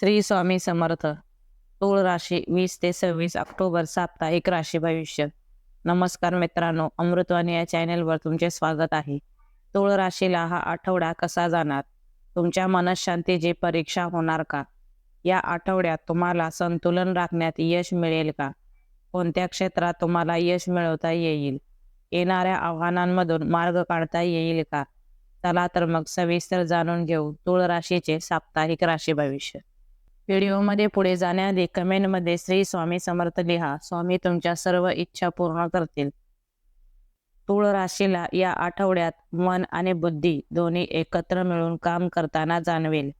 श्री स्वामी समर्थ. तूळ राशी वीस ते सव्वीस ऑक्टोबर साप्ताहिक राशी भविष्य. नमस्कार मित्रांनो अमृतवाणी या चॅनेलवर तुमचे स्वागत आहे. तूळ राशीला हा आठवडा कसा जाणार? तुमच्या मनशांतीची परीक्षा होणार का? या आठवड्यात तुम्हाला संतुलन राखण्यात यश मिळेल का? कोणत्या क्षेत्रात तुम्हाला यश मिळवता येईल? येणाऱ्या आव्हानांमधून मार्ग काढता येईल का? चला तर मग सविस्तर जाणून घेऊ तूळ राशीचे साप्ताहिक राशी भविष्य. व्हिडिओमध्ये पुढे जाण्याआधी कमेंटमध्ये श्री स्वामी समर्थ लिहा. स्वामी तुमच्या सर्व इच्छा पूर्ण करतील. तुळ राशीला या आठवड्यात मन आणि बुद्धी दोन्ही एकत्र मिळून काम करताना जाणवेल.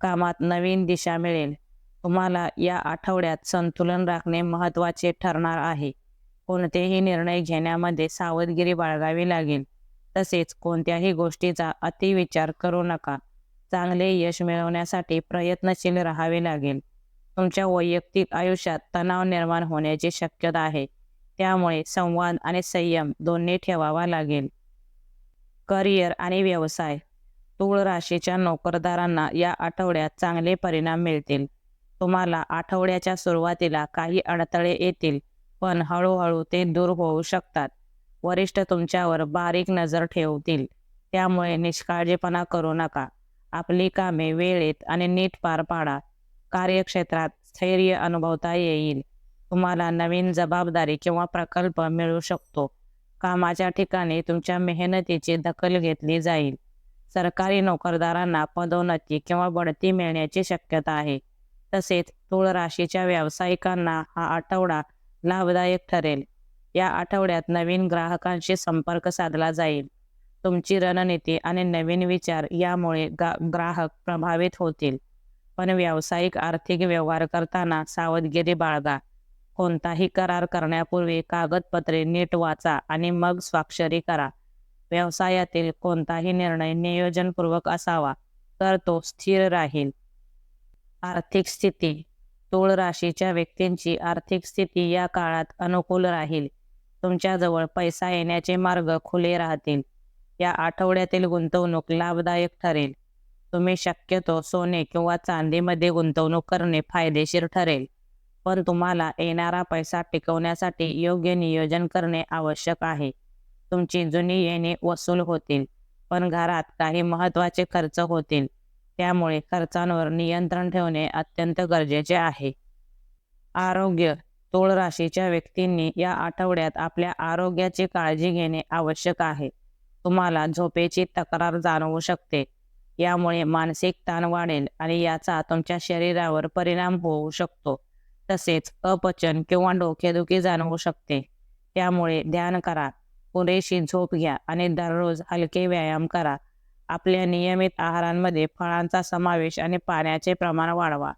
कामात नवीन दिशा मिळेल. तुम्हाला या आठवड्यात संतुलन राखणे महत्त्वाचे ठरणार आहे. कोणतेही निर्णय घेण्यामध्ये सावधगिरी बाळगावी लागेल. तसेच कोणत्याही गोष्टीचा अतिविचार करू नका. चांगले यश मिळवण्यासाठी प्रयत्नशील राहावे लागेल. तुमच्या वैयक्तिक आयुष्यात तणाव निर्माण होण्याची शक्यता आहे. त्यामुळे संवाद आणि संयम दोन्ही ठेवावा लागेल. करिअर आणि व्यवसाय. तूळ राशीच्या नोकरदारांना या आठवड्यात चांगले परिणाम मिळतील. तुम्हाला आठवड्याच्या सुरुवातीला काही अडथळे येतील पण हळूहळू ते दूर होऊ शकतात. वरिष्ठ तुमच्यावर बारीक नजर ठेवतील. त्यामुळे निष्काळजीपणा करू नका. आपली कामे वेळेत आणि नीट पार पाडा. कार्यक्षेत्रात स्थैर्य अनुभवता येईल. तुम्हाला नवीन जबाबदारी किंवा प्रकल्प मिळू शकतो. कामाच्या ठिकाणी तुमच्या मेहनतीची दखल घेतली जाईल. सरकारी नोकरदारांना पदोन्नती किंवा बढती मिळण्याची शक्यता आहे. तसेच तूळ राशीच्या व्यावसायिकांना हा आठवडा लाभदायक ठरेल. या आठवड्यात नवीन ग्राहकांशी संपर्क साधला जाईल. तुमची रणनीती आणि नवीन विचार यामुळे ग्राहक प्रभावित होतील. पण व्यावसायिक आर्थिक व्यवहार करताना सावधगिरी बाळगा. कोणताही करार करण्यापूर्वी कागदपत्रे नीट वाचा आणि मग स्वाक्षरी करा. व्यवसायातील कोणताही निर्णय नियोजनपूर्वक असावा तर तो स्थिर राहील. आर्थिक स्थिती. तूळ राशीच्या व्यक्तींची आर्थिक स्थिती या काळात अनुकूल राहील. तुमच्याजवळ पैसा येण्याचे मार्ग खुले राहतील. या आठवड्यातील गुंतवणूक लाभदायक ठरेल. तुम्ही शक्यतो सोने किंवा चांदीमध्ये गुंतवणूक करणे फायदेशीर ठरेल. पण तुम्हाला येणारा पैसा टिकवण्यासाठी योग्य नियोजन करणे आवश्यक आहे. तुमची जुनी येणे वसूल होतील पण घरात काही महत्त्वाचे खर्च होतील. त्यामुळे खर्चांवर नियंत्रण ठेवणे अत्यंत गरजेचे आहे. आरोग्य तूळ राशीच्या व्यक्तींनी या आठवड्यात आपल्या आरोग्याची काळजी घेणे आवश्यक आहे. तुम्हाला झोपेची तक्रार जाणवू शकते. यामुळे मानसिक ताण वाढेल आणि याचा तुमच्या शरीरावर परिणाम होऊ शकतो. तसेच अपचन किंवा डोकेदुखी जाणवू शकते. त्यामुळे ध्यान करा. पुरेशी झोप घ्या आणि दररोज हलके व्यायाम करा. आपल्या नियमित आहारांमध्ये फळांचा समावेश आणि पाण्याचे प्रमाण वाढवा.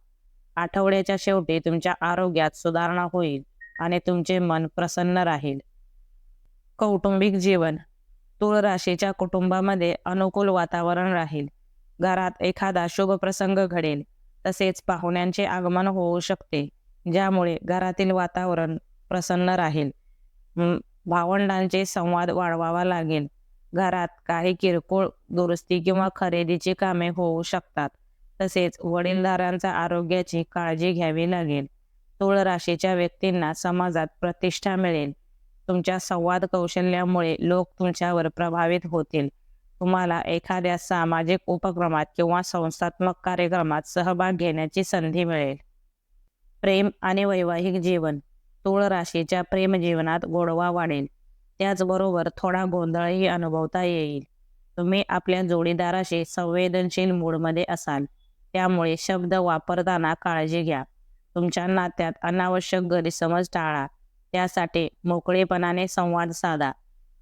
आठवड्याच्या शेवटी तुमच्या आरोग्यात सुधारणा होईल आणि तुमचे मन प्रसन्न राहील. कौटुंबिक जीवन. तूळ राशीच्या कुटुंबामध्ये अनुकूल वातावरण राहील. घरात एखादा शुभ प्रसंग घडेल. तसेच पाहुण्यांचे आगमन होऊ शकते ज्यामुळे घरातील वातावरण प्रसन्न राहील. भावंडांचे संवाद वाढवावा लागेल. घरात काही किरकोळ दुरुस्ती किंवा खरेदीची कामे होऊ शकतात. तसेच वडीलधारांचा आरोग्याची काळजी घ्यावी लागेल. तूळ राशीच्या व्यक्तींना समाजात प्रतिष्ठा मिळेल. तुमच्या संवाद कौशल्यामुळे लोक तुमच्यावर प्रभावित होतील. तुम्हाला एखाद्या सामाजिक उपक्रमात किंवा संस्थात्मक कार्यक्रमात सहभाग घेण्याची संधी मिळेल. प्रेम आणि वैवाहिक जीवन तुळ राशीच्या प्रेम जीवनात गोडवा वाढेल. त्याचबरोबर थोडा गोंधळही अनुभवता येईल. तुम्ही आपल्या जोडीदाराशी संवेदनशील मूडमध्ये असाल त्यामुळे शब्द वापरताना काळजी घ्या. तुमच्या नात्यात अनावश्यक गैरसमज टाळा. त्यासाठी मोकळेपणाने संवाद साधा.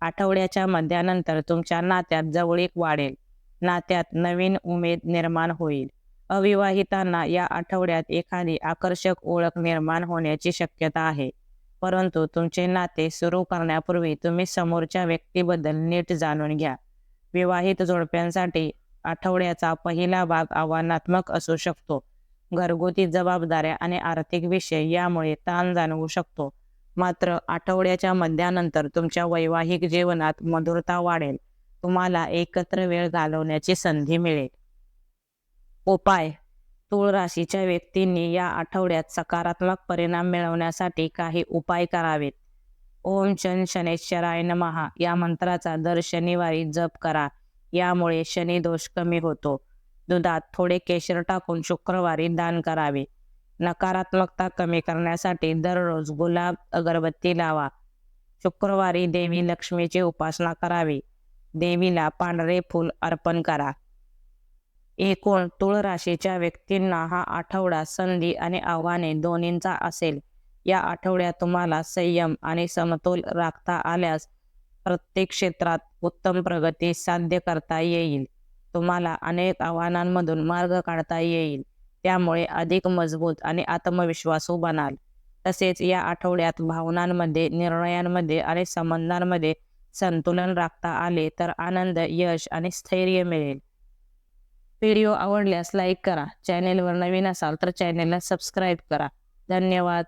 आठवड्याच्या मध्यानंतर तुमच्या नात्यात जवळीक वाढेल. नात्यात नवीन उमेद निर्माण होईल. अविवाहितांना या आठवड्यात एखादी आकर्षक ओळख निर्माण होण्याची शक्यता आहे. परंतु तुमचे नाते सुरू करण्यापूर्वी तुम्ही समोरच्या व्यक्तीबद्दल नीट जाणून घ्या. विवाहित जोडप्यांसाठी आठवड्याचा पहिला भाग आव्हानात्मक असू शकतो. घरगुती जबाबदाऱ्या आणि आर्थिक विषय यामुळे ताण जाणवू शकतो. मात्र आठवड्याच्या मध्यानंतर तुमच्या वैवाहिक जीवनात मधुरता वाढेल. तुम्हाला एकत्र वेळ घालवण्याची संधी मिळेल. उपाय. तूळ राशीच्या व्यक्तींनी या आठवड्यात सकारात्मक परिणाम मिळवण्यासाठी काही उपाय करावेत. ओम शन शनेश्वराय नमहा या मंत्राचा दर शनिवारी जप करा. यामुळे शनिदोष कमी होतो. दुधात थोडे केशर टाकून शुक्रवारी दान करावे. नकारात्मकता कमी करण्यासाठी दररोज गुलाब अगरबत्ती लावा. शुक्रवारी देवी लक्ष्मीची उपासना करावी. देवीला पांढरे फूल अर्पण करा. एकूण तुळ राशीच्या व्यक्तींना हा आठवडा संधी आणि आव्हाने दोन्हींचा असेल. या आठवड्यात तुम्हाला संयम आणि समतोल राखता आल्यास प्रत्येक क्षेत्रात उत्तम प्रगती साध्य करता येईल. तुम्हाला अनेक आव्हानांमधून मार्ग काढता येईल. त्यामुळे अधिक मजबूत आणि आत्मविश्वासू बनाल तसेच या आठवड्यात भावनांमध्ये निर्णयांमध्ये आणि संबंधांमध्ये संतुलन राखता आले तर आनंद यश आणि स्थैर्य मिळेल. व्हिडिओ आवडल्यास लाईक करा. चॅनेलवर नवीन असाल तर चॅनेलला सबस्क्राईब करा. धन्यवाद.